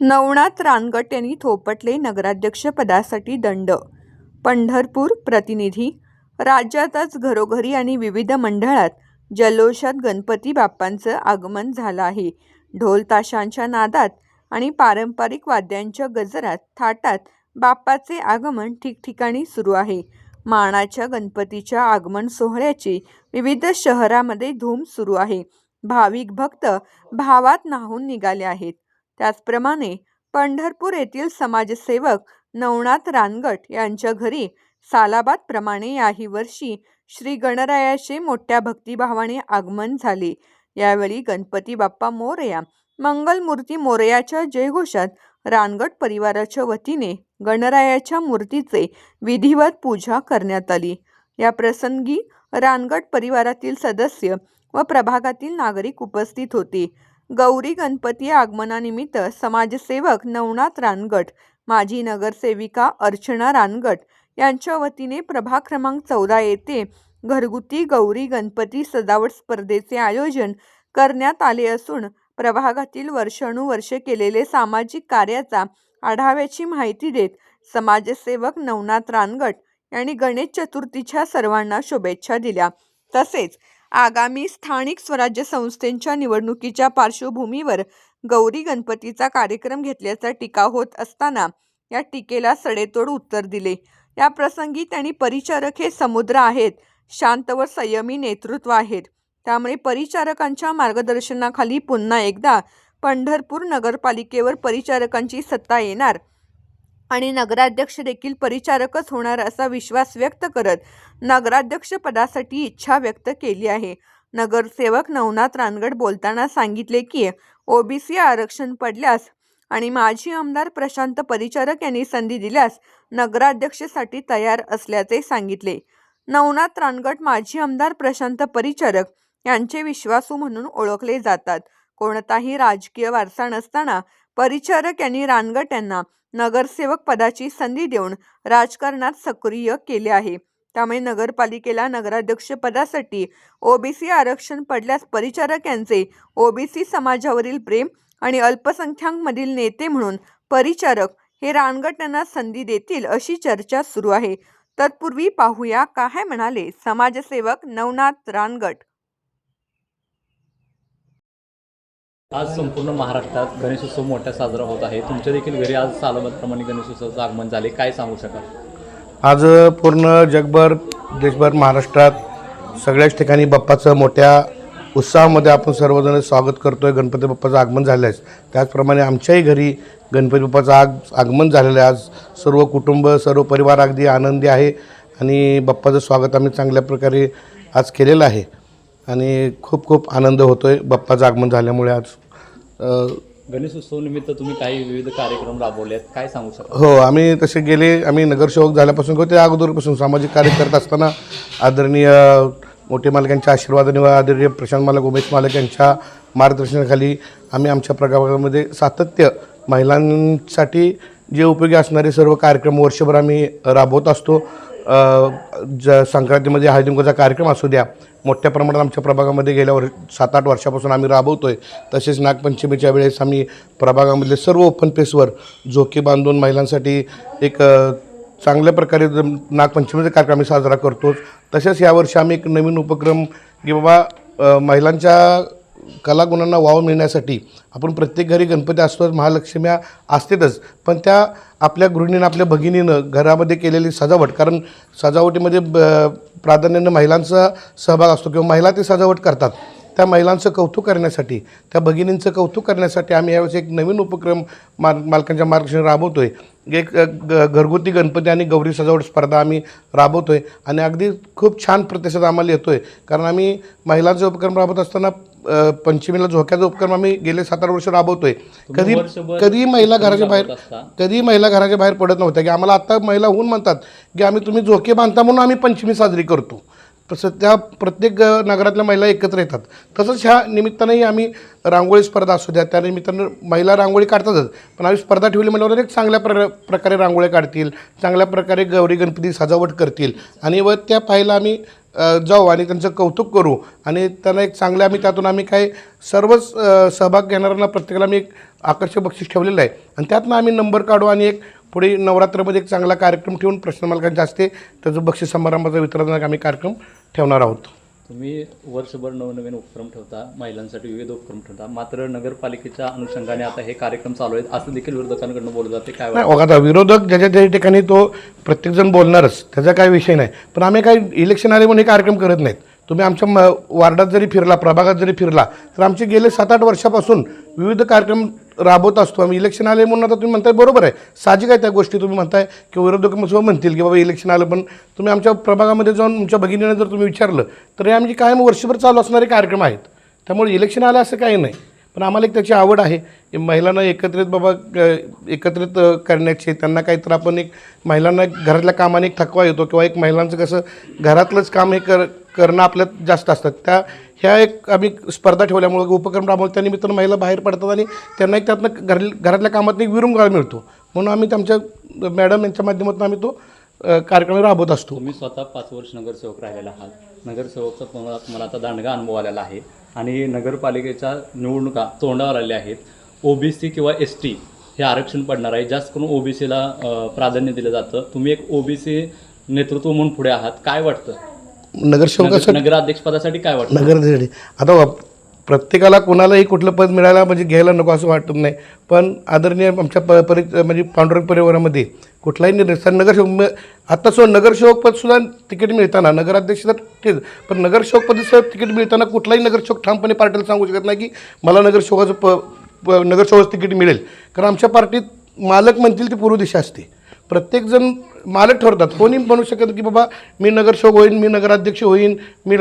नवनाथ रानगट यांनी थोपटले नगराध्यक्षपदासाठी दंड. पंढरपूर प्रतिनिधी राज्यातच घरोघरी आणि विविध मंडळात जल्लोषात गणपती बाप्पांचं आगमन झालं आहे. ढोल ताशांच्या नादात आणि पारंपरिक वाद्यांच्या गजरात थाटात बाप्पाचे आगमन ठिकठिकाणी सुरू आहे. मानाच्या गणपतीच्या आगमन सोहळ्याची विविध शहरामध्ये धूम सुरू आहे. भाविक भक्त भावात नाहून निघाले आहेत. त्याचप्रमाणे पंढरपूर येथील समाजसेवक नवनाथ रानगट यांच्या घरी सालाबादप्रमाणे याही वर्षी श्री गणरायाचे मोठ्या भक्तिभावाने आगमन झाले. यावेळी गणपती बाप्पा मोरया मंगलमूर्ती मोरयाच्या जयघोषात रानगट परिवाराच्या वतीने गणरायाच्या मूर्तीचे विधिवत पूजा करण्यात आली. या प्रसंगी रानगट परिवारातील सदस्य व प्रभागातील नागरिक उपस्थित होते. गौरी गणपती आगमनानिमित्त समाजसेवक नवनाथ रानगट माजी नगरसेविका अर्चना रानगट यांच्या वतीने प्रभाग क्रमांक चौदा येथे घरगुती गौरी गणपती सजावट स्पर्धेचे आयोजन करण्यात आले असून प्रभागातील वर्षानुवर्षे केलेले सामाजिक कार्याचा आढाव्याची माहिती देत समाजसेवक नवनाथ रानगट यांनी गणेश चतुर्थीच्या सर्वांना शुभेच्छा दिल्या. तसेच आगामी स्थानिक स्वराज्य संस्थेच्या निवडणुकीच्या पार्श्वभूमीवर गौरी गणपतीचा कार्यक्रम घेतल्याचा टीका होत असताना या टीकेला सडेतोड उत्तर दिले. या प्रसंगी त्यांनी परिचारक हे समुद्र आहेत शांत व संयमी नेतृत्व आहेत. त्यामुळे परिचारकांच्या मार्गदर्शनाखाली पुन्हा एकदा पंढरपूर नगरपालिकेवर परिचारकांची सत्ता येणार आणि नगराध्यक्ष देखील परिचारकच होणार असा विश्वास व्यक्त करत नगराध्यक्षपदासाठी इच्छा व्यक्त केली आहे. नगरसेवक नवनाथ रानगड बोलताना सांगितले की ओबीसी आरक्षण पडल्यास आणि माजी आमदार प्रशांत परिचारक यांनी संधी दिल्यास नगराध्यक्षसाठी तयार असल्याचे सांगितले. नवनाथ रानगड माजी आमदार प्रशांत परिचारक यांचे विश्वासू म्हणून ओळखले जातात. कोणताही राजकीय वारसा नसताना परिचारक यांनी रानगट यांना नगरसेवक पदाची संधी देऊन राजकारणात सक्रिय केले आहे. त्यामुळे नगरपालिकेला नगराध्यक्ष पदासाठी ओबीसी आरक्षण पडल्यास परिचारक यांचे ओबीसी समाजावरील प्रेम आणि अल्पसंख्याकमधील नेते म्हणून परिचारक हे रानगट यांना संधी देतील अशी चर्चा सुरू आहे. तत्पूर्वी पाहूया काय म्हणाले समाजसेवक नवनाथ रानगट. आज संपूर्ण महाराष्ट्रात गणेशोत्सव मोठ्या साजरा होत आहे. तुमच्या देखील घरी आज सालमतप्रमाणे गणेशोत्सवाचं आगमन झाले. काय सांगू शकाल? आज पूर्ण जगभर देशभर महाराष्ट्रात सगळ्याच ठिकाणी बाप्पाचं मोठ्या उत्साहामध्ये आपण सर्वजण स्वागत करतो आहे गणपती बाप्पाचं आगमन झालं आहे. त्याचप्रमाणे आमच्याही घरी गणपती बाप्पाचं आग आगमन झालेलं आहे. आज सर्व कुटुंब सर्व परिवार अगदी आनंदी आहे आणि बाप्पाचं स्वागत आम्ही चांगल्या प्रकारे आज केलेलं आहे. आणि खूप खूप आनंद होतो आहे बाप्पाचं आगमन झाल्यामुळे आज. अ, गणेशोत्सव निमित्त तुम्ही काही विविध कार्यक्रम राबवले आहेत काय सांगू शकाल? हो आम्ही तसे गेले आम्ही नगरसेवक झाल्यापासून किंवा त्या अगोदरपासून सामाजिक कार्य करत असताना आदरणीय मोठे मालकांच्या आशीर्वादाने व आदरणीय प्रशांत मालक उमेश मालक यांच्या मार्गदर्शनाखाली आम्ही आमच्या प्रभागामध्ये सातत्य महिलांसाठी जे उपयोगी असणारे सर्व कार्यक्रम वर्षभर आम्ही राबवत असतो. ज संक्रांतीमध्ये हळदीकुंकवाचा कार्यक्रम असू द्या मोठ्या प्रमाणात आमच्या प्रभागामध्ये गेल्या वर सात आठ वर्षापासून आम्ही राबवतो आहे तसेच नागपंचमीच्या वेळेस आम्ही प्रभागामधले सर्व ओपन पेसवर झोके बांधून महिलांसाठी एक चांगल्या प्रकारे नागपंचमीचा कार्यक्रम आम्ही साजरा करतोच. तसेच यावर्षी आम्ही एक नवीन उपक्रम की बाबा महिलांच्या कलागुणांना वाव मिळण्यासाठी आपण प्रत्येक घरी गणपती असतोच महालक्ष्म्या असतेतच. पण त्या आपल्या गृहिणीनं आपल्या भगिनीनं घरामध्ये केलेली सजावट कारण सजावटीमध्ये ब- प्राधान्यानं महिलांचा सहभाग असतो किंवा महिला ते सजावट करतात. त्या महिलांचं कौतुक करण्यासाठी त्या भगिनींचं कौतुक करण्यासाठी आम्ही यावेळेस एक नवीन उपक्रम मार मालकांच्या मार्गदर्शन राबवतो आहे एक ग घरगुती गणपती आणि गौरी सजावट स्पर्धा आम्ही राबवतो आहे आणि अगदी खूप छान प्रतिसाद आम्हाला येतो आहे कारण आम्ही महिलांचे उपक्रम राबवत असताना पंचमीला झोक्याचा उपक्रम आम्ही गेले सात आठ वर्ष राबवतो आहे कधी कधी महिला घराच्या बाहेर. कधी महिला घराच्या बाहेर पडत नव्हत्या. की आम्हाला आता महिला होऊन म्हणतात की आम्ही तुम्ही झोके बांधता म्हणून आम्ही पंचमी साजरी करतो. तसं त्या प्रत्येक नगरातल्या महिला एकत्र येतात. तसंच ह्या निमित्तानंही आम्ही रांगोळी स्पर्धा असू द्या त्या निमित्तानं महिला रांगोळी काढतातच. पण आम्ही स्पर्धा ठेवली म्हणल्यावर एक चांगल्या प्र प्रकारे रांगोळ्या काढतील चांगल्या प्रकारे गौरी गणपती सजावट करतील. आणि व त्या पाहायला आम्ही जाऊ आणि त्यांचं कौतुक करू. आणि त्यांना एक चांगलं आम्ही त्यातून आम्ही काय सर्वच सहभाग घेणाऱ्यांना प्रत्येकाला आम्ही एक आकर्षक बक्षीस ठेवलेलं आहे. आणि त्यातनं आम्ही नंबर काढू आणि एक पुढे नवरात्रमध्ये एक चांगला कार्यक्रम ठेवून प्रश्न मालकांच्या असते त्याचं बक्षीस समारंभाचं वितरण आम्ही कार्यक्रम ठेवणार आहोत. तुम्ही वर्षभर नवनवीन उपक्रम ठेवता महिलांसाठी विविध उपक्रम ठेवता मात्र नगरपालिकेच्या अनुषंगाने आता हे कार्यक्रम चालू आहेत. असं देखील विरोधकांकडून बोललं जाते काय नाही बघा आता विरोधक ज्याच्या त्या ठिकाणी तो प्रत्येकजण बोलणारच त्याचा काही विषय नाही. पण आम्ही काही इलेक्शन आले म्हणून हे कार्यक्रम करत नाहीत. तुम्ही आमच्या म वार्डात जरी फिरला प्रभागात जरी फिरला तर आमचे गेले सात आठ वर्षापासून विविध कार्यक्रम राबवत असतो. आम्ही इलेक्शन आले म्हणून आता तुम्ही म्हणताय बरोबर आहे. साहजिक आहे त्या गोष्टी तुम्ही म्हणताय. की विरोधक सुद्धा म्हणतील की बाबा इलेक्शन आलं पण तुम्ही आमच्या प्रभागामध्ये जाऊन तुमच्या भगिनीने जर तुम्ही विचारलं तर हे आमचे कायम वर्षभर चालू असणारे कार्यक्रम आहेत. त्यामुळे इलेक्शन आलं असं काही नाही. पण आम्हाला एक त्याची आवड आहे. महिलांना एकत्रित बाबा एकत्रित करण्याची त्यांना काहीतरी आपण एक महिलांना घरातल्या कामाने एक थकवा येतो किंवा एक महिलांचं कसं घरातलंच काम हे कर करणं आपल्यात जास्त असतात. त्या ह्या एक आम्ही स्पर्धा ठेवल्यामुळं उपक्रम राबवून त्यानिमित्तानं महिला बाहेर पडतात आणि त्यांना एक त्यातनं घर घरातल्या कामात एक विरंगुळा मिळतो. म्हणून आम्ही आमच्या मॅडम यांच्या माध्यमातून आम्ही तो कार्यक्रम राबवत असतो. मी स्वतः पाच वर्ष नगरसेवक राहिलेला आहात. नगरसेवकचा तुम्हाला मला आता दांडगा अनुभव आलेला आहे. आणि नगरपालिकेच्या निवडणुका तोंडावर आलेल्या आहेत. ओबीसी किंवा एस टी हे आरक्षण पडणार आहे. जास्त करून ओबीसीला प्राधान्य दिलं जातं. तुम्ही एक ओबीसी नेतृत्व म्हणून पुढे आहात. काय वाटतं? नगरसेवकासाठी नगर- नगराध्यक्षपदासाठी काय वाटतं? नगरसाठी आता वा- प्रत्येकाला कोणालाही कुठलं पद मिळायला म्हणजे घ्यायला नको असं वाटत नाही. पण आदरणीय आमच्या प परि म्हणजे पांडुरंग परिवारामध्ये कुठलाही निर्णय सर नगरसेवक म- आता सो नगरसेवक पदसुद्धा तिकीट मिळताना नगराध्यक्ष तर ठीक पण नगरसेवक पदचं तिकीट मिळताना कुठलाही नगरसेवक ठामपणे पार्टीला सांगू शकत नाही की मला नगरसेवकाचं प प नगरसेवकाचं तिकीट मिळेल. कारण आमच्या पार्टीत मालक म्हणतील ती पूर्व दिशा असते. प्रत्येकजण मालक ठरवतात. कोणी म्हणू शकत की बाबा मी नगरसेवक होईन मी नगराध्यक्ष होईन मी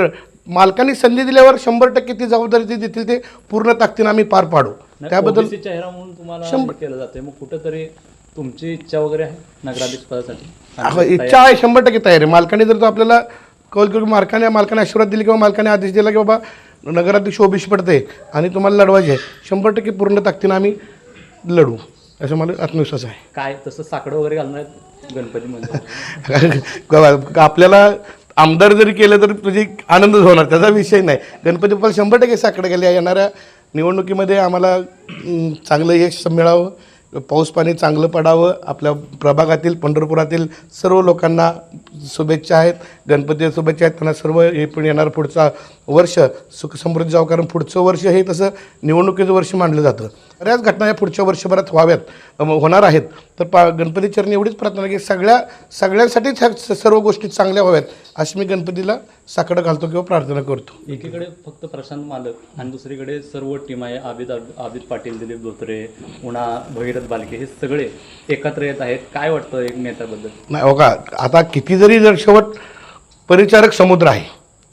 मालकांनी संधी दिल्यावर शंभर टक्के ती जबाबदारी ती देतील ते पूर्ण ताकदीनं आम्ही पार पाडू. त्याबद्दल चेहरा म्हणून तुम्हाला केलं जाते मग कुठेतरी तुमची इच्छा वगैरे आहे नगराध्यक्षपदासाठी अहो, इच्छा आहे शंभर टक्के तयार. आहे मालकाने जर तो आपल्याला कौल करून मालकाने मालकाने आशीर्वाद दिले किंवा मालकाने आदेश दिला की बाबा नगराध्यक्ष ओबीसी पडते आणि तुम्हाला लढवायचे आहे शंभर टक्के पूर्ण ताकदीनं आम्ही लढू. असं मला आत्मविश्वास आहे. काय तसं साकडं वगैरे घालणार गणपती मंदिर आपल्याला आमदार जरी केलं तर तुझी आनंदच होणार त्याचा विषय नाही. गणपती बाप्पा शंभर टक्के साकडे गेले. येणाऱ्या निवडणुकीमध्ये आम्हाला चांगलं यश मिळावं पाऊस पाणी चांगलं पडावं आपल्या प्रभागातील पंढरपुरातील सर्व लोकांना शुभेच्छा आहेत. गणपती शुभेच्छा आहेत. त्यांना सर्व हे पण येणार पुढचा वर्ष. सुख समृद्धी जावं कारण पुढचं वर्ष हे तसं निवडणुकीचं वर्ष मानलं जातं. बऱ्याच घटना या पुढच्या वर्षभरात व्हाव्यात होणार आहेत. तर पा गणपती चरणी एवढीच प्रार्थना की सगळ्या सगळ्यांसाठीच ह्या सर्व गोष्टी चांगल्या व्हाव्यात अशी मी गणपतीला साकडं घालतो किंवा प्रार्थना करतो. एकीकडे फक्त प्रशांत मालक आणि दुसरीकडे सर्व टीम आहे आबिद आबिद पाटील दिलीप धोत्रे उणा भगीरथ बालके हे सगळे एकत्र येत आहेत. काय वाटतं एक नेत्याबद्दल नाही हो का? आता किती जरी जर शेवट परिचारक समुद्र आहे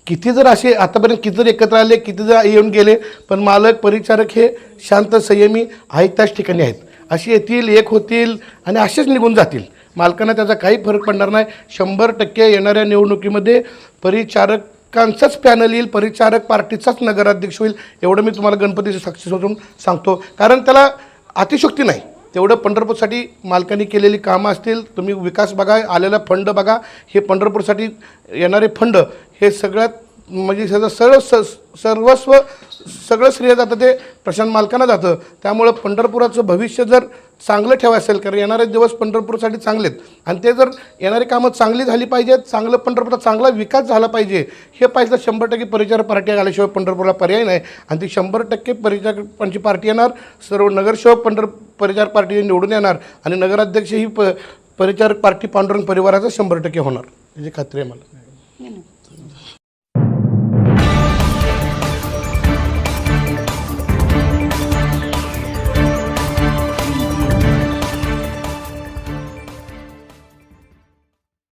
किती जर असे आतापर्यंत किती जर एकत्र आले किती जर येऊन गेले पण मालक परिचारक हे शांत संयमी आहेत त्याच ठिकाणी आहेत. असे येतील एक होतील आणि असेच निघून जातील. मालकांना त्याचा काही फरक पडणार नाही. शंभर टक्के येणाऱ्या निवडणुकीमध्ये परिचारकांचाच पॅनल येईल परिचारक पार्टीचाच नगराध्यक्ष होईल एवढं मी तुम्हाला गणपतीचे साक्षी सोडून सांगतो. कारण त्याला अतिशक्ती नाही. तेवढं पंढरपूरसाठी मालकांनी केलेली कामं असतील तुम्ही विकास बघा आलेला फंड बघा हे पंढरपूरसाठी येणारे फंड हे सगळ्यात म्हणजे सगळं सर्व स सर्वस्व सगळं श्रेय जातं ते प्रशांत मालकांना जातं. त्यामुळं पंढरपुराचं भविष्य जर चांगलं ठेवा असेल कारण येणारे दिवस पंढरपूरसाठी चांगले आहेत आणि ते जर येणारी कामं चांगली झाली पाहिजेत चांगलं पंढरपूरचा चांगला विकास झाला पाहिजे हे पाहिजे तर शंभर टक्के परिचार पार्टी आल्याशिवाय पंढरपूरला पर्याय नाही. आणि ती शंभर टक्के परिचारांची पार्टी येणार सर्व नगरसेवक पंढर परिचार पार्टी निवडून येणार आणि नगराध्यक्ष ही प परिचार पार्टी पांडुरंग परिवाराचा शंभर टक्के होणार. याची खात्री आहे मला.